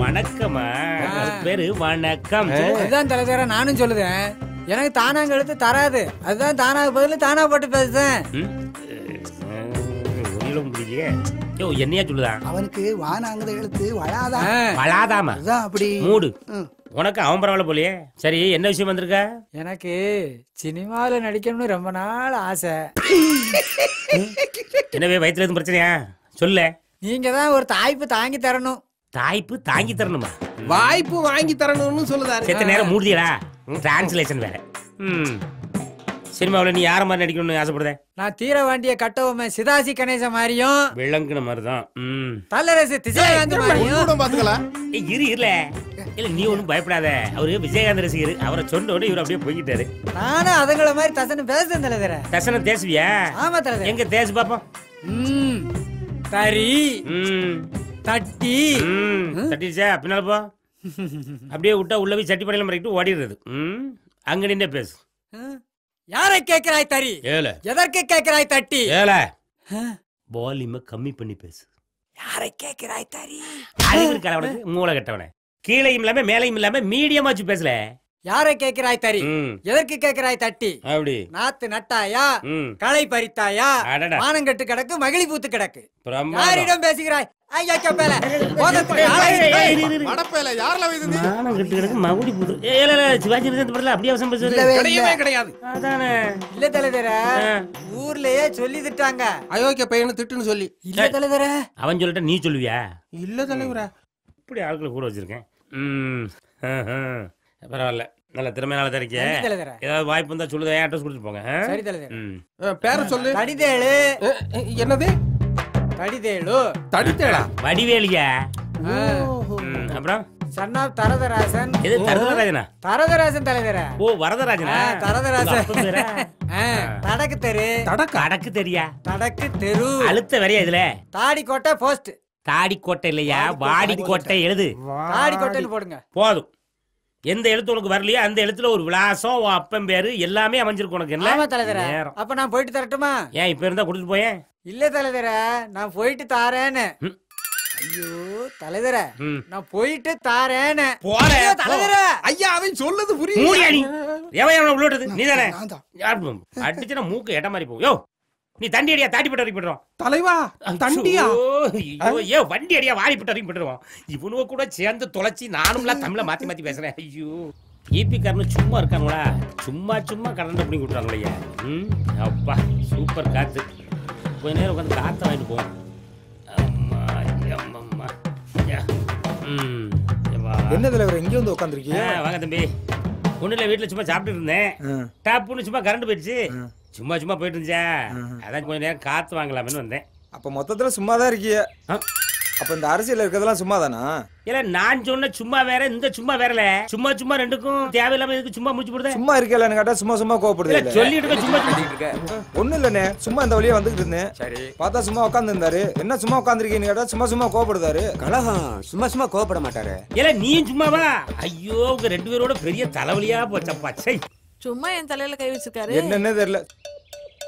வணக்கமா பேரு வணக்கம். அதுதான் தலைவர நானும் சொல்லுதேன். எனக்கு தானாங்க எழுத்து தராது. அதுதான் தானாக பதில் தானா போட்டு புரியலையே. யோ என்னையா சொல்லுதான் அவனுக்கு வானாங்கத எழுத்து வளாதான் வளாதாமா? அதுதான் அப்படி. மூடு. உனக்கு அவன் பரவாயில்ல போலயே. சரி என்ன விஷயம் வந்திருக்க? எனக்கு சினிமாவில் நடிக்கணும்னு ரொம்ப நாள் ஆசை. என்னவே வயித்துல எதுவும் பிரச்சனையா? சொல்ல. நீங்க தான் ஒரு தாய்ப்பு தாங்கி தரணும். தாய்ப்பு தாங்கி தரணுமா? வாய்ப்பு வாங்கி தரணும்னு சொல்லுதாரு. செத்த நேரம் மூடுதியடா. டிரான்ஸ்லேஷன் வேற. ம். சினிமாவில் நீ யார மாதிரி நடிக்கணும்னு ஆசைப்படுத? நான் தீர வேண்டிய கட்டவுமே சிதாசி கணேச மாதிரியும் விளங்குன மாதிரி தான் ம். தல்லரசு திசைகாந்த் மாதிரியும் பாத்துக்கலாம் ஏய், இரு இருல. இல்ல நீ ஒன்றும் பயப்படாத. அவரு விஜயகாந்த் ரசிகர். அவரை சொன்னோட இவர் அப்படியே போய்கிட்டாரு. நானும் அதுங்கள மாதிரி தசன்னு பேசுறேன் தலைவர. தசனம் தேசுவியா ஆமா தலைவர். எங்க தேசு பாப்போம். ம். தட்டி. ம் தட்டிச்சா பின்னால போ. அப்படியே விட்டா உள்ள போய் சட்டி படையில மறைக்கிட்டு ஓடிடுறது. ம் அங்க நின்று பேசு. யாரை கேட்கிறாய் தறி? ஏல எதற்கு கேட்கிறாய் தட்டி? ஏல. வால்யூமை கம்மி பண்ணி பேசு. யாரை கேட்கிறாய் தறி? அறிவு இருக்கா அவனுக்கு மூளை கட்டவனே. கீழையும் இல்லாம மேலையும் இல்லாம மீடியமா வச்சு பேசல. யாரை கேட்கிறாய் தறி? ம். எதற்கு கேட்கிறாய் தட்டி? அப்படி. நாத்து நட்டாயா? களை பறித்தாயா? மானங்கட்டு கிடக்கு மகிழி பூத்து கிடக்கு. யாரிடம் பேசுகிறாய்? ஐயா கேப்பேல. மடப்பையில யாரெல்லாம் வைத்தது? மானம் கட்டு கிடக்கு மகுடி புது ஏய், இல்ல, இல்ல, சிவாஜி கணேசன் படத்துல அப்படியே அவசரம். கிடையவே கிடையாது. அதானே. இல்ல தலைவர. ஊர்லயே சொல்லி திட்டாங்க. அயோக்கிய பையனு திட்டுன்னு சொல்லி. இல்ல தலைவர. அவன் சொல்லிட்ட நீ சொல்லுவியா? இல்ல தலைவரா. இப்படி ஆட்களை கூட வச்சிருக்கேன். ம். பரவாயில்ல. நல்ல திறமையால தரிக்க நன்றி தலைவர ஏதாவது வாய்ப்பு இருந்தா சொல்லுதா அட்ரஸ் கொடுத்துட்டு போங்க? சரி அஹ், பேர சொல்லு. அஹ், என்னது? தடிதேழு தடித்தேடா வடிவேலியா அப்புறம்? Son of Tharatharasan. எது தரதராஜனா? தரதராசன் தலைவர ஓ வரதராஜனா? ஆ, தடக்கு தெரு. தடக்கா? அடக்கு தெரியா? தடக்கு தெரு. அழுத்த வரையா இதுல? தாடி கோட்டை போஸ்ட் தாடி கோட்டை இல்லையா வாடி கோட்டை எழுது. தாடி கோட்டைன்னு போடுங்க. போதும். எந்த எழுத்து உனக்கு வரலையோ அந்த எழுத்துல ஒரு விலாசம் உன் அப்பன் பேரு எல்லாமே அமைஞ்சிருக்கு உனக்கு என்ன தலைவர. அப்ப நான் போயிட்டு தரட்டுமா ஏன் இப்ப இருந்தா கொடுத்துட்டு போயேன் இல்ல தலைவர நான் போயிட்டு தாரேன்னு. ஐயோ தலைவர. நான் போயிட்டு தாரேன்னு போறேன். தலைவர ஐயா அவன் சொல்லுது புரியுது எவன் எவனை உள்ள விட்டது? நீ தான். அடிச்சுனா மூக்கு எட்ட மாதிரி போகும் யோ நீ தண்டி அடியா தாட்டி போட்டு போட்டுருவோம் தலைவா தண்டியா? ஐயோ ஐயோ வண்டி அடியா வாரி போட்டு போட்டுருவோம் இவனுவ கூட சேர்ந்து தொலைச்சி நானும்லாம் தமிழ மாத்தி மாத்தி பேசுறேன். ஐயோ. ஈபி காரனு சும்மா இருக்காங்களா சும்மா சும்மா கரண்ட் பண்ணி கொடுக்குறாங்களே ஐயா ம்? அப்பா சூப்பர் காத்து. கொஞ்ச நேரம் உட்காந்து காற்ற வாங்கிட்டு போவோம் அம்மா. ம். என்ன தலைவர் இங்க வந்து உட்காந்துருக்கீங்க வாங்க தம்பி. ஒன்றும் இல்லை வீட்டில் சும்மா சாப்பிட்டு இருந்தேன். டாப்புன்னு சும்மா கரண்ட் போயிடுச்சு. சும்மா சும்மா போயிட்டு இருந்துச்சா அதான் கொஞ்ச நேரம் காற்று வாங்கலாம்னு வந்தேன். அப்ப மொத்தத்துல சும்மா தான் இருக்கீங்க ஆ. அப்ப இந்த அரசியல் இருக்கிறதெல்லாம் சும்மா தானா இல்ல நான் சொன்ன சும்மா வேற இந்த சும்மா வேறல. சும்மா சும்மா ரெண்டுக்கும் தேவையில்லாம இதுக்கு சும்மா முடிச்சு போடுதே. சும்மா இருக்கலன்னு கேட்டா சும்மா சும்மா கோவப்படுது இல்ல இல்ல. சொல்லிட்டு இருக்க சும்மா சும்மா. ஒண்ணும் இல்லண்ணே சும்மா இந்த வழியா வந்துகிட்டு இருந்தேன். சரி. பார்த்தா சும்மா உட்கார்ந்து இருந்தாரு என்ன சும்மா உட்காந்துருக்கீங்கன்னு கேட்டா சும்மா சும்மா கோவப்படுதாரு. கலகம் சும்மா சும்மா கோவப்பட மாட்டாரு. இல்ல நீயும் சும்மாவா? ஐயோ உங்க ரெண்டு பேரோட பெரிய தலைவலியா போச்சப்பா சை. சும்மா என் தலையில கை வச்சிருக்காரு. என்னன்னே தெரியல.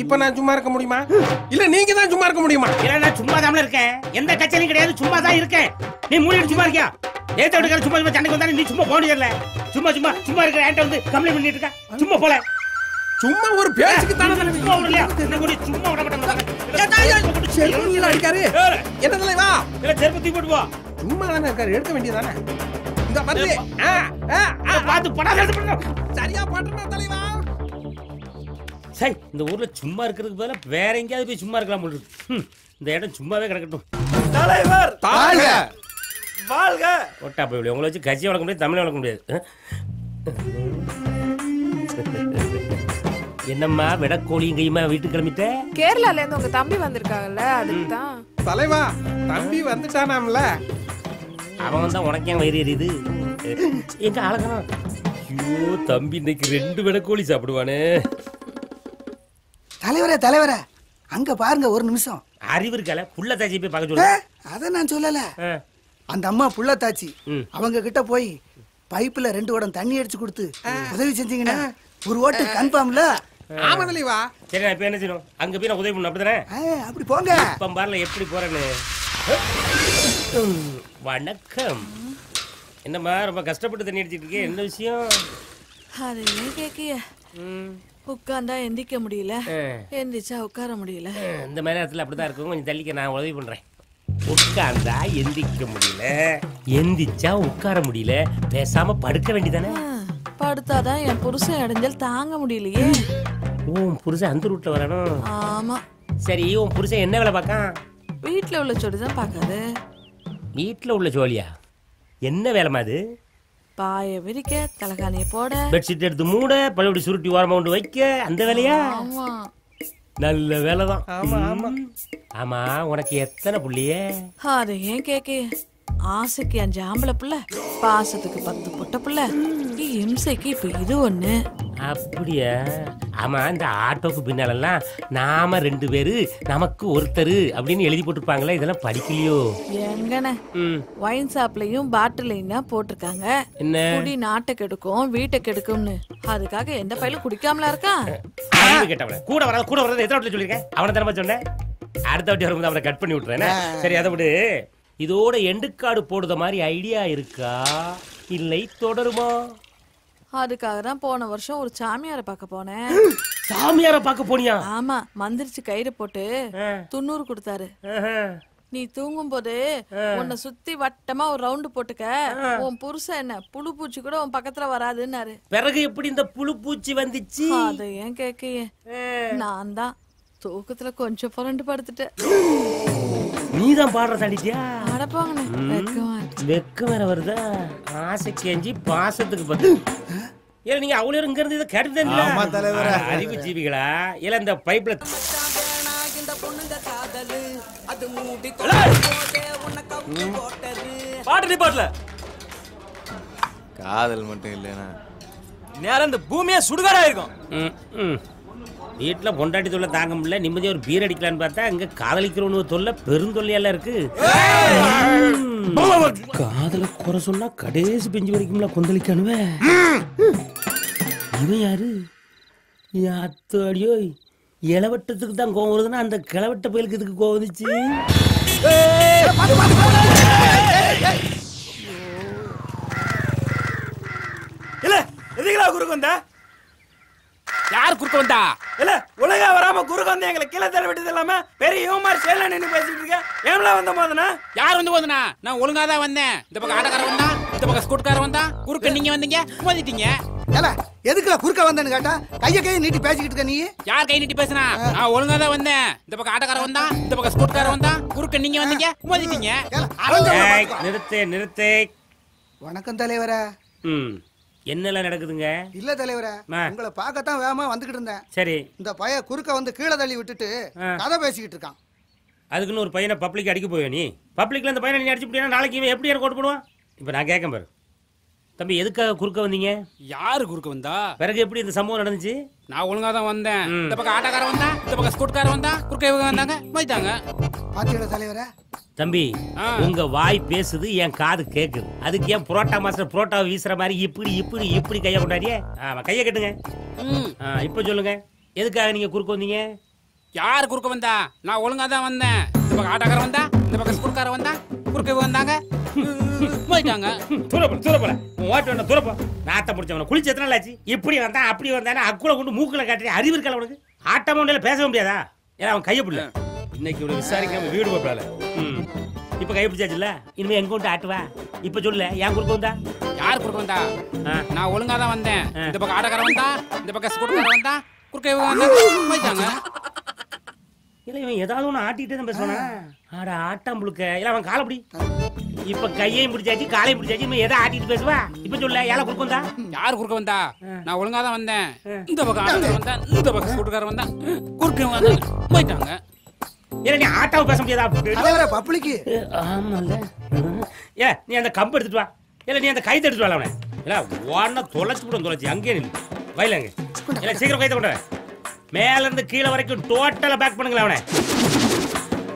இப்ப நான் சும்மா இருக்க முடியுமா? இல்ல நீங்க தான் சும்மா இருக்க முடியுமா? இல்ல நான் சும்மா தான் இருக்கேன். எந்த கட்சியிலும் கிடையாது சும்மா தான் இருக்கேன். நீ மூடிட்டு சும்மா இருக்கியா? ஏத்த விட்டுக்கார சும்மா சும்மா சண்டைக்கு வந்தா நீ சும்மா போனது இல்ல சும்மா சும்மா சும்மா இருக்கிற என்கிட்ட வந்து கம்ப்ளைண்ட் பண்ணிட்டு இருக்க? சும்மா போல. சும்மா ஒரு பேச்சுக்கு தானே. சும்மா விடலையா என்ன கூட சும்மா விட மாட்டாங்க செருப்புல அடிக்காரு என்ன தலைவா இல்ல செருப்பு தூக்கி போட்டு போ. சும்மா தானே இருக்காரு எடுக்க வேண்டியதானே இந்த வந்து. பார்த்து படம். சரியா போட்டுறா தலைவா? சை இந்த ஊர்ல சும்மா இருக்கிறதுக்கு பதிலா வேற எங்கேயாவது போய் சும்மா இருக்கலாம் போல இருக்கு. இந்த இடம் சும்மாவே கிடக்கட்டும். தலைவர்! தாழ்க! வாழ்க! ஒட்டா போய் உங்களை வச்சு கட்சி வளர்க்க முடியாது தமிழ் வளர்க்க முடியாது? என்னம்மா விடக்கோழியும் கையுமா வீட்டுக்கு கிளம்பிட்ட? கேரளால இருந்து உங்க தம்பி வந்திருக்காங்கல்ல அதுக்கு தான் தலைவா தம்பி வந்துட்டானாம்ல? அவன் தான் உனக்கு ஏன் வயிறு எரியுது? எங்க ஆளுங்க ஐயோ தம்பி இன்னைக்கு ரெண்டு விடக்கோழி சாப்பிடுவானே. தலைவரே தலைவரே. அங்க பாருங்க ஒரு நிமிஷம். அறிவு இருக்கல புள்ள தாச்சி போய் பார்க்க சொல்லு. அத நான் சொல்லல. அந்த அம்மா புள்ளத்தாச்சி ம். அவங்க கிட்ட போய் பைப்புல ரெண்டு குடம் தண்ணி அடிச்சு கொடுத்து உதவி செஞ்சீங்கன்னா ஒரு ஓட்டு கன்ஃபார்ம்ல? ஆமா தலைவா சரி நான் இப்ப என்ன செய்யணும்? அங்க போய் நான் உதவி பண்ணணும் அப்படிதானே அப்படி போங்க. இப்ப பாருல எப்படி போறேன்னு. வணக்கம். என்னம்மா ரொம்ப கஷ்டப்பட்டு தண்ணி அடிச்சிட்டு இருக்கே என்ன விஷயம்? அது ஏன் கேக்கிய உட்கார்ந்தா எந்திக்க முடியல. எந்திரிச்சா உட்கார முடியல. இந்த மாதிரி நேரத்தில் அப்படிதான் இருக்கும். கொஞ்சம் தள்ளிக்க நான் உதவி பண்றேன். உட்கார்ந்தா எந்திக்க முடியல. எந்திச்சா உட்கார முடியல. பேசாம படுக்க வேண்டியதானே? படுத்தாதான் என் புருஷன் இடைஞ்சல் தாங்க முடியலையே. உன் புருஷன் அந்த ரூட்ல வரணும் ஆமா. சரி உன் புருஷன் என்ன வேலை பார்க்கான்? வீட்ல உள்ள சொடி தான் பாக்காது வீட்டில் உள்ள ஜோலியா? என்ன வேலைமா அது? பாய விரிக்க தலகாணிய போட. பெட்ஷீட் எடுத்து மூட பழையபடி சுருட்டி ஓரமா கொண்டு வைக்க. அந்த வேலையா? நல்ல வேலை தான் ஆமா. ஆமா ஆமா உனக்கு எத்தனை புள்ளியே? அது ஏன் கேக்கே? ஆசைக்கு அஞ்சு ஆம்பளை புள்ள பாசத்துக்கு பத்து பொட்ட புள்ள. இம்சைக்கு இப்ப இது ஒண்ணு. அப்படியா? ஆமா இந்த ஆட்டோக்கு பின்னாலெல்லாம் நாம ரெண்டு பேரு நமக்கு ஒருத்தர் அப்படின்னு எழுதி போட்டிருப்பாங்களே இதெல்லாம் படிக்கலையோ? எங்கன ம். ஒயின் ஷாப்லயும் பாட்டிலையும் தான் போட்டிருக்காங்க. என்ன? குடி நாட்டை கெடுக்கும் வீட்டை கெடுக்கும்னு. அதுக்காக எந்த பையலும் குடிக்காமலா இருக்கான் அறிவு கேட்டவன கூட வராது கூட வராது எத்தனை வாட்டி சொல்லியிருக்கேன்? அவனை தரமா சொன்னேன். அடுத்த வாட்டி வரும்போது அவனை கட் பண்ணி விட்டுறேன் சரி அதை விடு. இதோட எண்டுக்காடு போடுற மாதிரி ஐடியா இருக்கா? இல்லை தொடருமா? அதுக்காக தான் போன வருஷம் ஒரு சாமியாரை பார்க்க போனேன். சாமியார பார்க்க போனியா? ஆமா மந்திரிச்சு கயிறு போட்டு. துண்ணூறு கொடுத்தாரு. நீ தூங்கும் போது உன்னை சுத்தி வட்டமா ஒரு ரவுண்டு போட்டுக்க. உன் புருஷன் என்ன புழு பூச்சி கூட உன் பக்கத்துல வராதுன்னாரு. பிறகு எப்படி இந்த புழு பூச்சி வந்துச்சு? அதை ஏன் கேக்கையே நான் தான் தூக்கத்துல கொஞ்சம் புரண்டு படுத்துட்டேன். நீதான் பாடுற தாண்டிட்டியா அடப்பாங்கண்ணே வெக்கம் வேற வருதா? ஆசை கேஞ்சி பாசத்துக்கு பத்து ஏல நீங்க அவ்வளவு நேரம் இங்க இருந்து இதை கேட்டுதான் அறிவு ஜீவிகளா? இல்ல இந்த பைப்ல பாட்டு நிப்பாட்டல காதல் மட்டும் இல்லைனா நேரம் இந்த பூமியே சுடுகாடா இருக்கும் ம், ம். வீட்டுல பொண்டாட்டி தொல்லை தாங்க முடியல நிம்மதியா ஒரு பீர் அடிக்கலான்னு பார்த்தா இங்க காதலிக்கிறவனு தொல்லை பெருந்தொல்லையெல்லாம் இருக்கு காதல குறை சொன்னா கடைசி பெஞ்சு வரைக்கும்ல கொந்தளிக்கானுவ இவன் யாரு அத்தாடியோ இளவட்டத்துக்கு தான் கோவம் வருதுன்னா அந்த கிளவட்ட பயலுக்கு இதுக்கு கோவம் வந்துச்சு இல்ல எதுக்குடா குறுக்கு யார் குறுக்க வந்தா? இல்ல ஒழுங்கா வராம குறுக்கு வந்து எங்களை கீழே தர விட்டது இல்லாம பெரிய இவமாரி சேல நின்னு பேசிட்டு இருக்க ஏம்ல வந்த போதுனா யார் வந்து போதுனா நான் ஒழுங்கா தான் வந்தேன். இந்த பக்கம் ஆட்டக்காரன் வந்தான் இந்த பக்கம் ஸ்கூட்காரன் வந்தான் குறுக்க நீங்க வந்தீங்க மோதிட்டீங்க. ஏல எதுக்குல குறுக்க வந்தேன்னு கேட்டா? கைய கையை நீட்டி பேசிக்கிட்டு இருக்க நீ யார் கை நீட்டி பேசுனா? நான் ஒழுங்கா தான் வந்தேன். இந்த பக்கம் ஆட்டக்காரன் வந்தான் இந்த பக்கம் ஸ்கூட்காரன் வந்தான் குறுக்க நீங்க வந்தீங்க மோதிட்டீங்க. நிறுத்து நிறுத்து. வணக்கம் தலைவரே. ம். என்னெல்லாம் நடக்குதுங்க? இல்ல தலைவரே. உங்களை பார்க்கத்தான் வேகமா வந்துகிட்டு இருந்தேன். சரி. இந்த பைய குறுக்க வந்து கீழே தள்ளி விட்டுட்டு. கதை பேசிக்கிட்டு இருக்கான். அதுக்குன்னு ஒரு பையனை பப்ளிக் அடிக்க போவே நீ? பப்ளிக்ல அந்த பையனை நீ அடிச்சு போட்டீங்கன்னா நாளைக்கு இவன் எப்படி எனக்கு ஓட்டு போடுவான்? இப்போ நான் கேட்க பாரு. தம்பி எதுக்காக குறுக்க வந்தீங்க? யாரு குறுக்க வந்தா? பிறகு எப்படி இந்த சம்பவம் நடந்துச்சு? நான் ஒழுங்கா தான் வந்தேன். இந்த பக்கம் ஆட்டக்காரன் வந்தான் இந்த பக்கம் ஸ்கூட்காரன் வந்தான் குறுக்க இவங்க வந்தாங்க மோதிட்டாங்க பாத்தீங்களா தலைவரே? தம்பி ஆ. உங்க வாய் பேசுது என் காது கேக்குது. அதுக்கு ஏன் புரோட்டா மாஸ்டர் புரோட்டா வீசுற மாதிரி இப்படி இப்படி இப்படி கைய கொண்டாடியே? ஆமா கைய கட்டுங்க. இப்போ சொல்லுங்க. எதுக்காக நீங்க குறுக்க வந்தீங்க? யார் குறுக்க வந்தா? நான் ஒழுங்கா தான் வந்தேன். இந்த பக்கம் ஆட்டக்காரன் வந்தா இந்த பக்கம் ஸ்கூட்காரன் வந்தா குறுக்க வந்தாங்க. மோதிட்டாங்க தூரப்பட தூரப்பட உன் ஓட்டு வேண்டாம் தூரப்போ நாத்த முடிச்சவன குளிச்சு எத்தனை நாள் ஆச்சு? இப்படி வந்தான் அப்படி வந்தானே அக்குல கொண்டு மூக்குல காட்டி அறிவு இருக்கல உனக்கு? ஆட்டமா உண்டால பேச முடியாதா? ஏன்னா அவன் கைய பிடில இன்னைக்கு இவனை விசாரிக்காம வீடு ம். இப்ப கை பிடிச்சாச்சுல்ல இனிமே எங்க கொண்டு ஆட்டுவா? இப்ப சொல்லு ஏன் குறுக்க வந்தா? யார் குறுக்க வந்தா. நான் ஒழுங்கா தான் வந்தேன். இந்த பக்கம் ஆட்டக்காரன் வந்தா இந்த பக்கம் ஸ்கூட்டர்காரன் வந்தா குறுக்க இவங்க வந்தா போயிட்டாங்க. இல்ல இவன் ஏதாவது ஒண்ணு ஆட்டிட்டு தான் பேசுவானா? ஆட ஆட்டம் புழுக்க. இல்ல அவன் காலை பிடி. இப்ப கையையும் பிடிச்சாச்சு காலையும் பிடிச்சாச்சு இவன் எதை ஆட்டிட்டு பேசுவா? இப்ப சொல்ல ஏழை குறுக்க வந்தா? யார் குறுக்க வந்தா? நான் ஒழுங்கா தான் வந்தேன். இந்த பக்கம் ஆட்டக்காரன் வந்தா இந்த பக்கம் ஸ்கூட்டர்காரன் வந்தா குறுக்க வந்தா போயிட்டாங்க. இல்ல நீ ஆட்டாவை பேச முடியாதா? பப்ளிக்கு. ஆமால ஏ நீ அந்த கம்பு எடுத்துட்டு வா. இல்ல நீ அந்த கைத்தை எடுத்துட்டு வா அவனை. இல்ல ஓடன தொலைச்சு கூட தொலைச்சு அங்கேயே நில்லு. வயலங்க இல்ல சீக்கிரம் கைத்தை கொண்டு. மேல இருந்து கீழே வரைக்கும் டோட்டலா பேக் பண்ணுங்களேன் அவனை.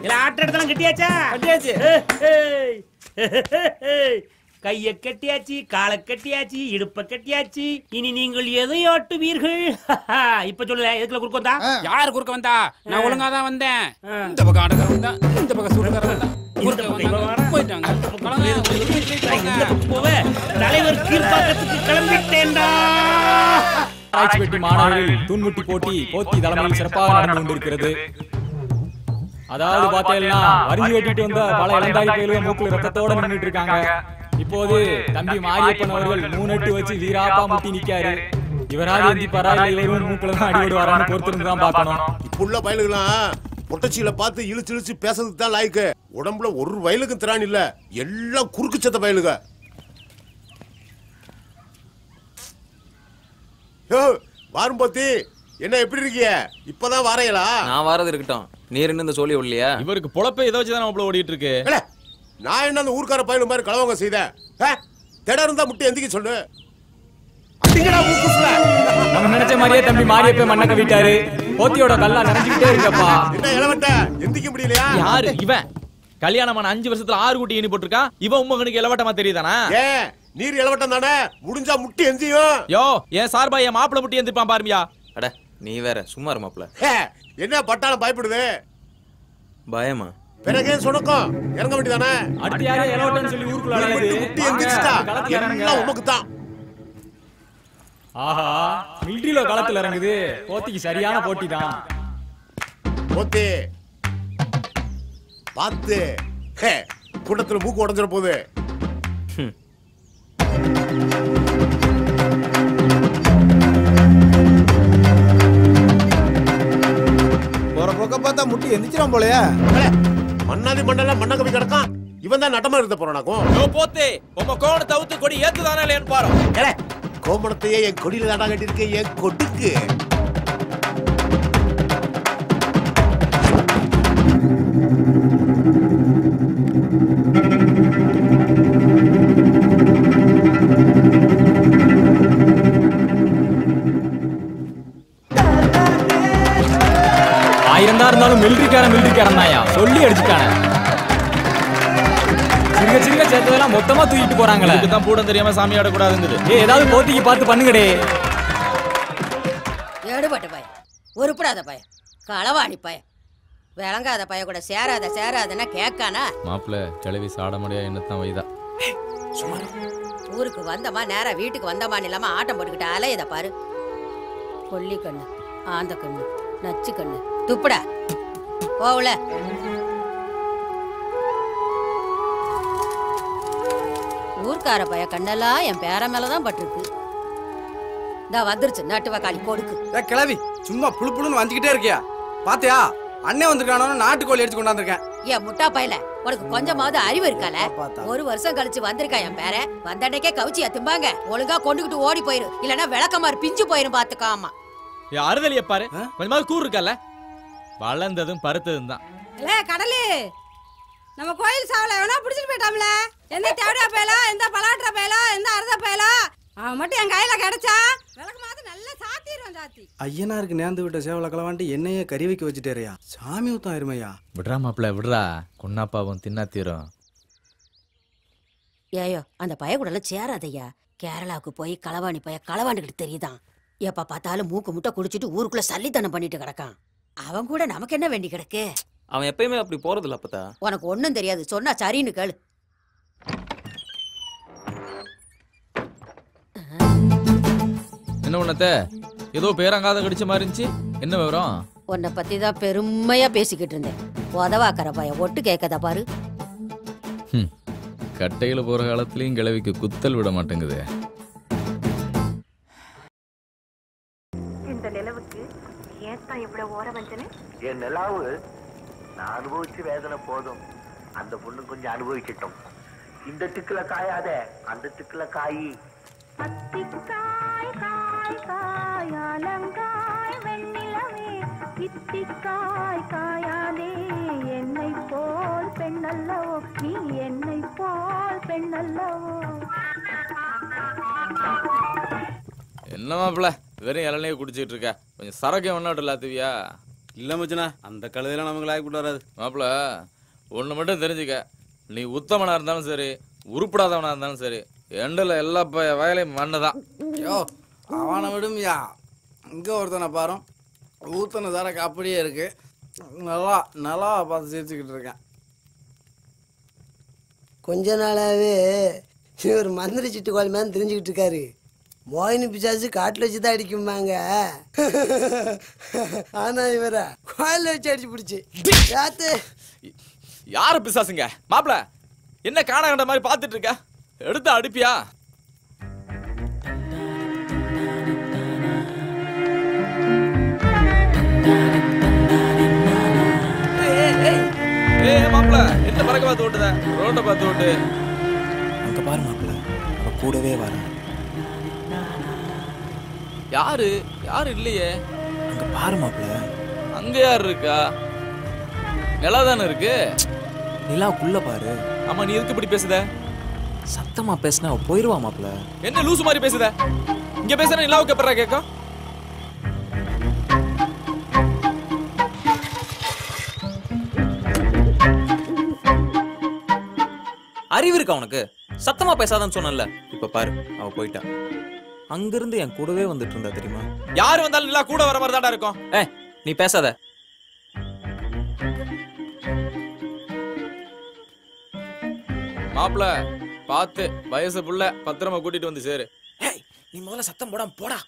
இல்ல ஆட்ட இடத்தெல்லாம் கட்டியாச்சா? கட்டியாச்சு. கைய கட்டியாச்சு காலை கட்டியாச்சு இடுப்ப கட்டியாச்சு. இனி நீங்கள் எதை ஆட்டுவீர்கள்? இப்ப சொல்லல எதுக்குள்ள குறுக்க வந்தா? யார் குறுக்க வந்தா? நான் ஒழுங்கா தான் வந்தேன். இந்த பக்கம் ஆட்டக்காரன் வந்தா இந்த பக்கம் ஸ்கூட்டர்காரன் வந்தா. தலைவர் கீழ்பாக்கத்துக்கு கிளம்பிட்டேன்டா. ஆராய்ச்சி மாணவர்கள் தூண்முட்டி போட்டி போத்தி தலைமையில் சிறப்பாக நடந்து கொண்டிருக்கிறது. அதாவது பார்த்தீங்கன்னா வரிஞ்சு வெட்டிட்டு வந்த பல இளந்தாரி பயில்கள் மூக்குல ரத்தத்தோட நின்னுட்டு இருக்காங்க. இப்போது தம்பி மாரியப்பன் அவர்கள் மூணெட்டு வச்சு வீராப்பா முட்டி நிக்காரு. இவராது எந்திப்பாரா இல்ல இவரும் மூக்குல தான் அடிபடு வரான்னு பொறுத்திருந்து தான் பார்க்கணும். இப்புள்ள பயலுகளாம் பொட்டச்சியில பார்த்து இழுச்சு இழுச்சு பேசுறதுக்கு தான் லாய்க்கு. உடம்புல ஒரு வயலுக்கும் திராணி இல்ல. எல்லாம் குறுக்கு சத்த பயலுக. யோ, வாரும் போத்தி என்ன எப்படி இருக்கீங்க இப்பதான் வாரையலா? நான் வாரது இருக்கட்டும். நீர் இன்னும் இந்த சோழி இல்லையா இவருக்கு பொழப்பை இதை வச்சு தான் நம்மள ஓடிட்டு இருக்கு. நான் என்ன அந்த ஊர்க்கார பயலு மாதிரி கலவங்க செய்தேன்? திடம் இருந்தா முட்டி எந்திக்க சொல்லு. நம்ம நினைச்ச மாதிரியே தம்பி மாரியப்பன் மண்ணை கவிட்டாரு. போத்தியோட கல்லா நிறைஞ்சுக்கிட்டே இருக்கப்பா என்ன இளவட்ட? எந்திக்க முடியலையா? யாரு? இவன். கல்யாணமான அஞ்சு வருஷத்துல ஆறு குட்டி எண்ணி போட்டிருக்கான் இவன் உமகனுக்கு இளவட்டமா தெரியுதானா? ஏன் நீர் இளவட்டம் தானே? முடிஞ்சா முட்டி எந்தியும். யோ என் சார்பா என் மாப்பிள முட்டி எந்திருப்பான் பாருமியா. அட நீ வேற சும்மா ஏ, என்ன பட்டாளம் பயப்படுது? பயமா? பிறகு ஏன் சொடக்கம் இறங்க வேண்டியதானே? அடுத்து யாரோ இளவட்டம்னு சொல்லி ஊருக்குள்ள அலையுது. முட்டி எந்திரிச்சிட்டா. எல்லாம் உமக்கு தான் ஆஹா மிலிட்டரியில களத்துல இறங்குது. போத்திக்கு சரியான போட்டி தான். போத்தி. பார்த்து. ஹே, கூட்டத்துல மூக்கு உடஞ்சிட போகுது போற பக்கம் பார்த்தா முட்டி எந்திரிச்சிடும் போலயே. ஏலே, மண்ணாதி மண்ணெல்லாம் மண்ண கவி கிடக்கான். இவன் தான் நட்டமா இருந்த போறானாக்கும் யோ போத்தே உங்க கோண தவுத்து கொடி ஏத்துதானே இல்லையான்னு பாரு ஏலே, கோமணத்தையே என் கொடியில தாண்டா கட்டியிருக்கேன் என் கொடுக்கு ஆயிரம் தான் இருந்தாலும் மிலிட்டரிக்காரன் மிலிட்டரிக்காரன் தான்யா சொல்லி அடிச்சுட்டானே சிறுக சிறுக சேர்த்ததெல்லாம் மொத்தமா தூக்கிட்டு போறாங்களே. தான் பூடம் தெரியாம சாமி ஆடக்கூடாதுங்குது. ஏ ஏதாவது போத்திக்கு பார்த்து பண்ணுங்கடே. எடுபட்ட பய. உருப்படாத பய. களவாணி பய. விளங்காத பய கூட சேராத சேராதன்னா கேட்கானா? மாப்பிள்ள கிளவி சாட முடியா என்னத்தான் வைதா. ஊருக்கு வந்தமா நேரா வீட்டுக்கு வந்தமான்னு இல்லாம ஆட்டம் போட்டுக்கிட்டு அலையத பாரு. கொல்லி கண்ணு ஆந்த கண்ணு நச்சு கண்ணு. துப்புடா. போகல. ஊர்க்கார பய கண்ணெல்லாம் என் பேர மேலதான் பட்டிருக்கு. இந்த வந்துருச்சு நட்டு வக்காளி கொடுக்கு கிளவி சும்மா புழு புழுன்னு வந்துகிட்டே இருக்கியா? பாத்தியா அண்ணன் வந்திருக்கானோ நாட்டுக்கோழி எடுத்து கொண்டாந்துருக்கேன். ஏன் முட்டா பயல உனக்கு கொஞ்சமாவது அறிவு இருக்கால? ஒரு வருஷம் கழிச்சு வந்திருக்கா என் பேர? வந்தன்னைக்கே கவுச்சியா திம்பாங்க. ஒழுங்கா கொண்டுகிட்டு ஓடி போயிரு. இல்லனா விளக்கமாறு பிஞ்சு போயிரும் பாத்துக்காமா அறுதலிய பாரு. கொஞ்சமாவது கூறு இருக்கல? வளர்ந்ததும் பருத்ததும் தான். இல்ல கடலு! நம்ம கோயில் சாவல எவனா பிடிச்சிட்டு போயிட்டாம்ல? எந்த தேவடியா பயலா? எந்த பலாட்டுற பயலா? எந்த அறுத பயலா? அவன் மட்டும் என் கையில கிடைச்சா? விளக்கமாவது நல்லா சாத்திடுவான் சாத்தி. ஐயனாருக்கு நேர்ந்து விட்ட சேவல களவாண்டி என்னையே கறி வைக்க வச்சுட்டேறியா? சாமி ஊத்தம் இருமையா விடுறா மாப்பிள்ள விடுறா. கொன்னாப்பாவும் தின்னா தீரும். ஏயோ அந்த பய கூட எல்லாம் சேராதையா கேரளாவுக்கு போய் களவாணி பய களவாண்டுகிட்டு தெரியுதான். எப்ப பார்த்தாலும் மூக்கு முட்டை குடிச்சிட்டு ஊருக்குள்ள சல்லித்தனம் பண்ணிட்டு கிடக்கான். அவன் கூட நமக்கு என்ன வேண்டி கிடக்கு? அவன் எப்பயுமே அப்படி போறது இல்ல அப்பதா உனக்கு ஒண்ணும் தெரியாது. சொன்னா சரின்னு கேளு. என்ன உன்னத்த? ஏதோ பேரங்காத கடிச்ச மாதிரி இருந்துச்சு. என்ன விவரம்? உன்னை பத்தி தான் பெருமையா பேசிக்கிட்டு இருந்தேன். உதவாக்கற பய ஒட்டு கேட்கதா பாரு. ம். கட்டையில போற காலத்துலயும் கிழவிக்கு குத்தல் விட மாட்டேங்குதே. இந்த நிலவுக்கு ஏத்தான் இவ்வளவு ஓர வஞ்சனை என் நிலாவு நான் அனுபவிச்சு வேதனை போதும். அந்த பொண்ணு கொஞ்சம் அனுபவிச்சிட்டோம் இந்த திக்குல காயாத அந்த திக்குல காயி. அத்திக்காய் காய் காய் அலங்காய் வெண்ணிலவே. இத்திக்காய் காயாதே என்னை போல் பெண்ணல்லவோ. நீ என்னை போல் பெண்ணல்லவோ. என்ன மாப்பிள வெறும் இளநியே குடிச்சிட்டு இருக்க கொஞ்சம் சரக்கு ஒன்னாட்டு இல்லாத்துவியா இல்ல மச்சனா அந்த கழுதையெல்லாம் நமக்கு லாய்க்கு போட்டு வராது. மாப்பிள ஒண்ணு மட்டும் தெரிஞ்சுக்க. நீ உத்தமனா இருந்தாலும் சரி உருப்படாதவனா இருந்தாலும் சரி எண்டில் எல்லா ப- வயலையும் மண்ணு தான் யோ அவனை விடுமியா. இங்கே ஒருத்தனை பாரு ஊத்தன சரக்கு அப்படியே இருக்கு. நல்லா நல்லா பார்த்து சிரிச்சுக்கிட்டு இருக்கேன். கொஞ்ச நாளாவே இவர் மந்திரி சிட்டுக்கோள் மேலே தெரிஞ்சுக்கிட்டு இருக்காரு. மோகினி பிசாசு காட்டில் வச்சு தான் அடிக்குமாங்க ஆனா இவர கோயிலில் வச்சு அடிச்சு பிடிச்சி. யாத்து? யாரு பிசாசுங்க? மாப்பிள என்ன காண கண்ட மாதிரி பார்த்துட்டு இருக்க? எடுத்து அடிப்பியா? ஏய் மாப்பிள என்ன பறக்க பார்த்து ஓட்டுத? ரோட்டை பார்த்து ஓட்டு. அங்க பாரு மாப்பிள்ள அவ கூடவே வர யாரு? யாரு இல்லையே? அங்க பாரு மாப்பிள்ள. அங்க யார் இருக்கா? நிலா தானே இருக்கு? நிலாவுக்குள்ள பாரு. ஆமா நீ எதுக்கு இப்படி பேசுத? சத்தமா பேசினா அவ போயிருவா மாப்பிள்ள. என்ன லூசு மாதிரி பேசுத? இங்க பேசுற நிலாவுக்கு எப்பறா கேட்கும் அறிவு இருக்கா உனக்கு? சத்தமா பேசாதன்னு சொன்னல இப்ப பாரு அவ போயிட்டா. அங்கிருந்து என் கூடவே வந்துட்டு இருந்தா தெரியுமா? யாரு வந்தாலும் நிலா கூட வர மாதிரி தான்டா இருக்கும். ஏய் நீ பேசாத. மாப்பிள பார்த்து வயசு புள்ள பத்திரமா கூட்டிட்டு வந்து சேரு. நீ முதல்ல சத்தம் போடாம போடா.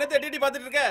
என்ன தேடி பார்த்துட்டு இருக்க?